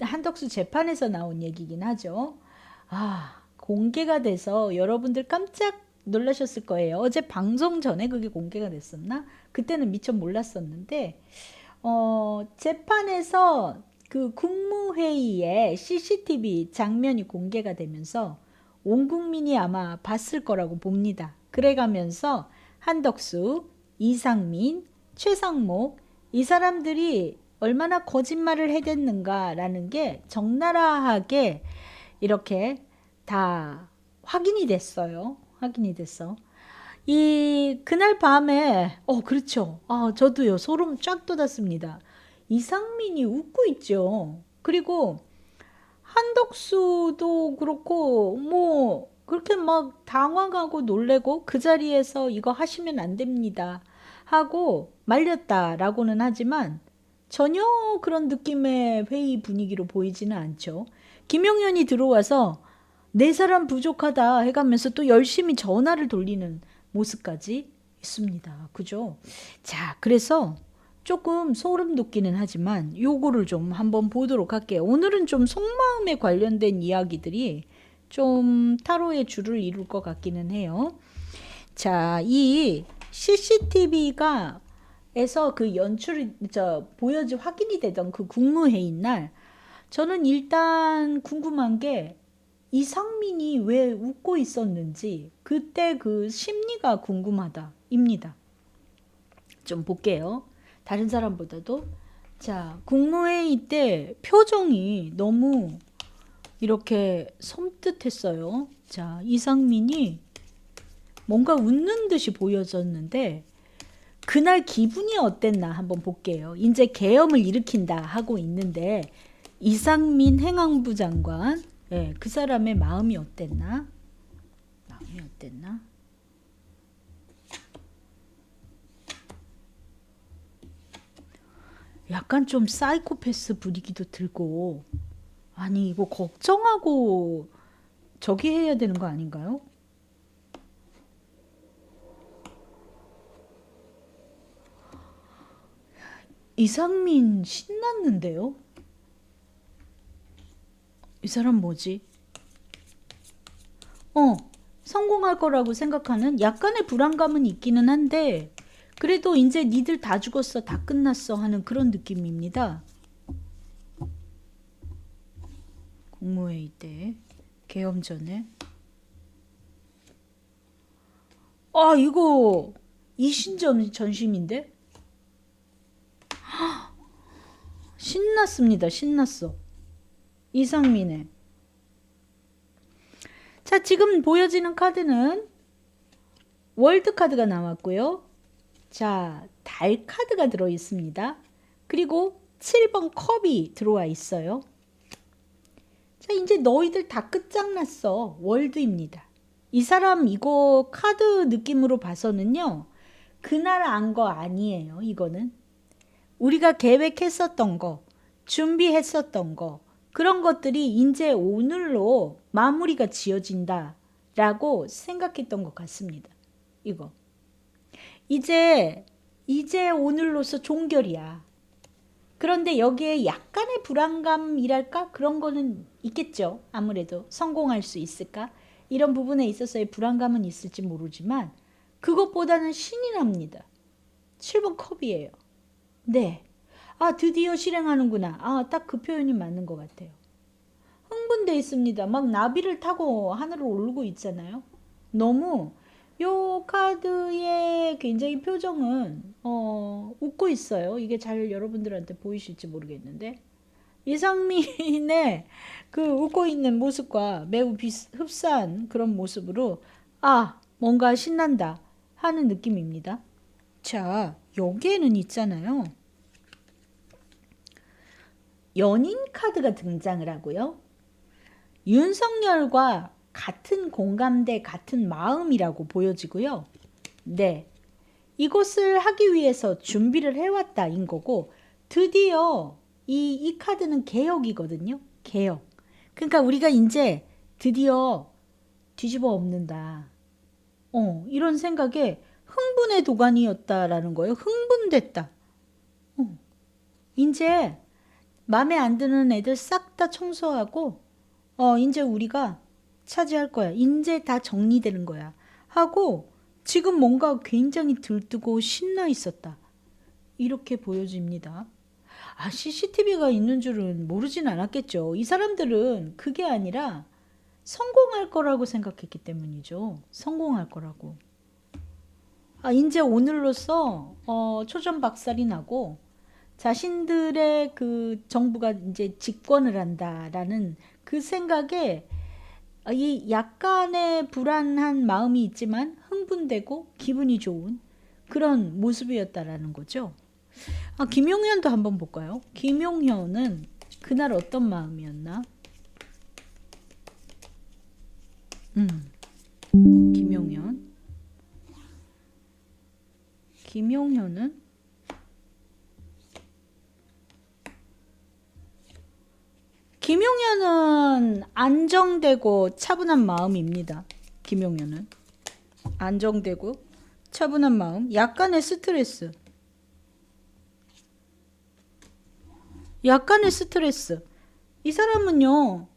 한덕수 재판에서 나온 얘기긴 하죠. 아, 공개가 돼서 여러분들 깜짝 놀라셨을 거예요. 어제 방송 전에 그게 공개가 됐었나? 그때는 미처 몰랐었는데, 어, 재판에서 그 국무회의에 CCTV 장면이 공개가 되면서 온 국민이 아마 봤을 거라고 봅니다. 그래가면서 한덕수, 이상민, 최상목 이 사람들이 얼마나 거짓말을 해댔는가라는 게 적나라하게 이렇게 다 확인이 됐어요. 확인이 됐어. 이 그날 밤에 어 그렇죠. 아 저도요 소름 쫙 돋았습니다. 이상민이 웃고 있죠. 그리고 한덕수도 그렇고 뭐 그렇게 막 당황하고 놀래고 그 자리에서 이거 하시면 안 됩니다 하고 말렸다라고는 하지만 전혀 그런 느낌의 회의 분위기로 보이지는 않죠. 김용현이 들어와서 네 사람 부족하다 해가면서 또 열심히 전화를 돌리는 모습까지 있습니다. 그죠? 자, 그래서 조금 소름 돋기는 하지만 요거를 좀 한번 보도록 할게요. 오늘은 좀 속마음에 관련된 이야기들이 좀 타로의 줄을 이룰 것 같기는 해요. 자, 이 CCTV가 에서 그 연출이 저 보여지 확인이 되던 그 국무회의 날 저는 일단 궁금한 게 이상민이 왜 웃고 있었는지 그때 그 심리가 궁금하다입니다. 좀 볼게요. 다른 사람보다도 자 국무회의 때 표정이 너무 이렇게 섬뜩했어요. 자 이상민이 뭔가 웃는 듯이 보여졌는데 그날 기분이 어땠나 한번 볼게요. 이제 계엄을 일으킨다 하고 있는데 이상민 행안부 장관 예, 그 사람의 마음이 어땠나? 마음이 어땠나? 약간 좀 사이코패스 분위기도 들고 아니 이거 걱정하고 저기 해야 되는 거 아닌가요? 이상민 신났는데요? 이 사람 뭐지? 어, 성공할 거라고 생각하는 약간의 불안감은 있기는 한데 그래도 이제 니들 다 죽었어, 다 끝났어 하는 그런 느낌입니다. 국무회의 때, 계엄 전에. 아, 이거 이신전 전심인데? 신났습니다. 신났어. 이상민의. 자, 지금 보여지는 카드는 월드 카드가 나왔고요. 자, 달 카드가 들어 있습니다. 그리고 7번 컵이 들어와 있어요. 자, 이제 너희들 다 끝장났어. 월드입니다. 이 사람 이거 카드 느낌으로 봐서는요. 그날 안 거 아니에요. 이거는. 우리가 계획했었던 거, 준비했었던 거, 그런 것들이 이제 오늘로 마무리가 지어진다 라고 생각했던 것 같습니다. 이거. 이제, 이제 오늘로서 종결이야. 그런데 여기에 약간의 불안감이랄까? 그런 거는 있겠죠. 아무래도 성공할 수 있을까? 이런 부분에 있어서의 불안감은 있을지 모르지만 그것보다는 신이 납니다. 7번 컵이에요. 네. 아, 드디어 실행하는구나. 아, 딱 그 표현이 맞는 것 같아요. 흥분돼 있습니다. 막 나비를 타고 하늘을 오르고 있잖아요. 너무 요 카드의 굉장히 표정은 어, 웃고 있어요. 이게 잘 여러분들한테 보이실지 모르겠는데 이상민의 그 웃고 있는 모습과 매우 비슷, 흡사한 그런 모습으로 아 뭔가 신난다 하는 느낌입니다. 자 여기에는 있잖아요. 연인 카드가 등장을 하고요. 윤석열과 같은 공감대, 같은 마음이라고 보여지고요. 네. 이것을 하기 위해서 준비를 해왔다인 거고, 드디어 이, 이 카드는 개혁이거든요. 개혁. 그러니까 우리가 이제 드디어 뒤집어 엎는다. 어, 이런 생각에 흥분의 도가니였다라는 거예요. 흥분됐다. 어, 이제 마음에 안 드는 애들 싹 다 청소하고 어 이제 우리가 차지할 거야. 이제 다 정리되는 거야. 하고 지금 뭔가 굉장히 들뜨고 신나 있었다. 이렇게 보여집니다. 아, CCTV가 있는 줄은 모르진 않았겠죠. 이 사람들은 그게 아니라 성공할 거라고 생각했기 때문이죠. 성공할 거라고. 아, 이제 오늘로써 어, 초전 박살이 나고 자신들의 그 정부가 이제 집권을 한다라는 그 생각에 아, 이 약간의 불안한 마음이 있지만 흥분되고 기분이 좋은 그런 모습이었다라는 거죠. 아, 김용현도 한번 볼까요? 김용현은 그날 어떤 마음이었나? 음, 김용현. 김용현은 김용현은 안정되고 차분한 마음입니다. 김용현은 안정되고 차분한 마음, 약간의 스트레스. 약간의 스트레스. 이 사람은요,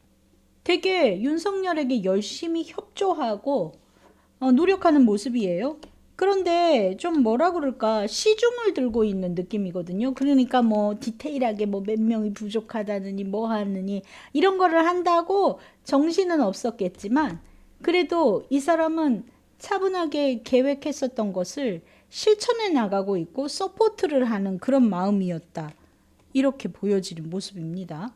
되게 윤석열에게 열심히 협조하고 어, 노력하는 모습이에요. 그런데 좀 뭐라 그럴까 시중을 들고 있는 느낌이거든요. 그러니까 뭐 디테일하게 뭐 몇 명이 부족하다느니 뭐 하느니 이런 거를 한다고 정신은 없었겠지만 그래도 이 사람은 차분하게 계획했었던 것을 실천해 나가고 있고 서포트를 하는 그런 마음이었다. 이렇게 보여지는 모습입니다.